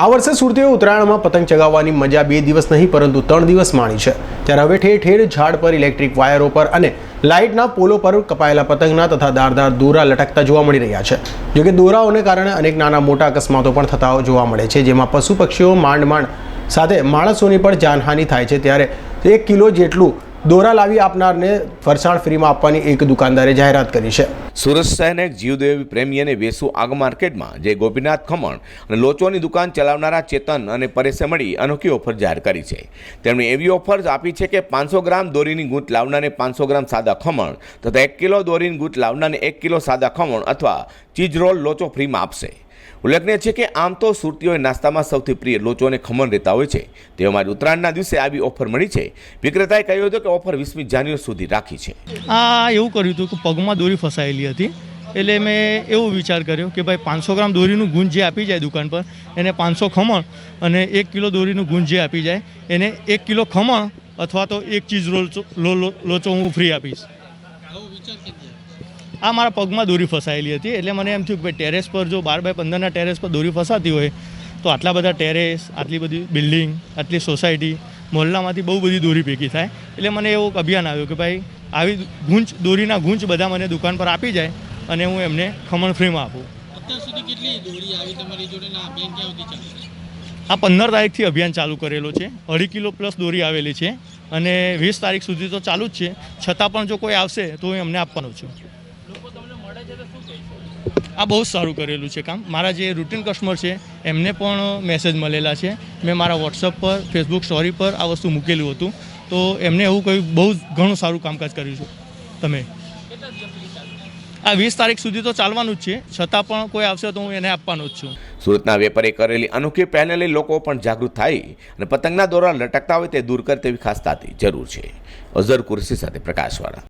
આ વર્ષે સુરતીઓ ઉત્તરાયણમાં પતંગ ચગાવવાની મજા બે દિવસ નહીં, પરંતુ ત્રણ દિવસ માણી છે. ત્યારે હવે ઠેર ઠેર ઝાડ પર ઇલેક્ટ્રિક વાયરો પર અને લાઇટના પોલો પર કપાયેલા પતંગના તથા ધારદાર દોરા લટકતા જોવા મળી રહ્યા છે. જોકે દોરાઓને કારણે અનેક નાના મોટા અકસ્માતો પણ થતા જોવા મળે છે, જેમાં પશુ પક્ષીઓ માંડ માંડ સાથે માણસોની પણ જાનહાનિ થાય છે. ત્યારે એક કિલો જેટલું દોરા લાવી આપનારને ફરસાણ ફ્રીમાં આપવાની એક દુકાનદારે જાહેરાત કરી છે. સુરત શહેરને જીવદેવી પ્રેમી અને વેસુ આગ માર્કેટમાં, જે ગોપીનાથ ખમણ અને લોચોની દુકાન ચલાવનારા ચેતન અને પરેશે મળી અનોખી ઓફર જાહેર કરી છે. તેમણે એવી ઓફર આપી છે કે પાંચસો ગ્રામ દોરીની ગૂંટ લાવનારને પાંચસો ગ્રામ સાદા ખમણ તથા એક કિલો દોરીની ગૂંટ લાવનારને એક કિલો સાદા ખમણ અથવા ચીઝ રોલ લોચો ફ્રીમાં આપશે. ઉલ્લેખનીય છે કે આમ તો સુરતીઓએ નાસ્તામાં સૌથી પ્રિય લોચો અને ખમણ રહેતા હોય છે. તેવામાં જ ઉત્તરાયણના દિવસે આવી ઓફર મળી છે. વિક્રેતાએ કહ્યું હતું કે ઓફર વીસમી જાન્યુઆરી સુધી રાખી છે. આ એવું કર્યું હતું કે પગમાં દોરી ફસાયેલી હતી. એટલે મેં એવો વિચાર કર્યો કે ભાઈ પાંચસો ગ્રામ દોરીનું ગુંજ જે આપી જાય દુકાન પર એને પાંચસો ખમણ અને એક કિલો દોરીનું ગુંજ જે આપી જાય એને એક કિલો ખમણ અથવા તો એક ચીજ રોલ લો- લો- લોચો હું ફ્રી આપીશ. આ મારા પગમાં દોરી ફસાયેલી હતી. એટલે મને એમ થયું કે ભાઈ ટેરેસ પર જો બાર બાય પંદરના ટેરેસ પર દોરી ફસાતી હોય તો આટલા બધા ટેરેસ આટલી બધી બિલ્ડિંગ આટલી સોસાયટી મહોલ્લામાંથી બહુ બધી દોરી ભેગી થાય. એટલે મને એવું એક અભિયાન આવ્યું કે ભાઈ આવી ગૂંચ દોરીના ગૂંચ બધા મને દુકાન પર આપી જાય અને હું એમને ખમણ ફ્રીમાં આપું. અત્યાર સુધી કેટલી દોરી આવી તમારી જોડે ને આ અભિયાન ક્યાં સુધી ચાલશે આ પંદર તારીખથી અભિયાન ચાલુ કરેલો છે. અઢી કિલો પ્લસ દોરી આવેલી છે. અને વીસ તારીખ સુધી તો ચાલુ જ છે. છતાં પણ જો કોઈ આવશે તો હું એમને આપવાનો છું. આ બહુ સારું કરેલું છે કામ. મારા જે રૂટીન કસ્ટમર છે, એમને પણ મેસેજ મળેલા છે. મેં મારા વોટ્સઅપ પર ફેસબુક સ્ટોરી પર આ વસ્તુ મૂકેલું હતું. તો એમને એવું કહ્યું, બહુ ઘણું સારું કામકાજ કર્યું છે તમે. આ વીસ તારીખ સુધી તો ચાલવાનું જ છે. છતાં પણ કોઈ આવશે તો હું એને આપવાનો જ છું. સુરતના વેપારી કરેલી અનોખી પહેલને લોકો પણ જાગૃત થાય અને પતંગના દોરા લટકતા હોય તે દૂર કરે તેવી ખાસ તાતી જરૂર છે. અઝર કુરશી સાથે પ્રકાશવાળા.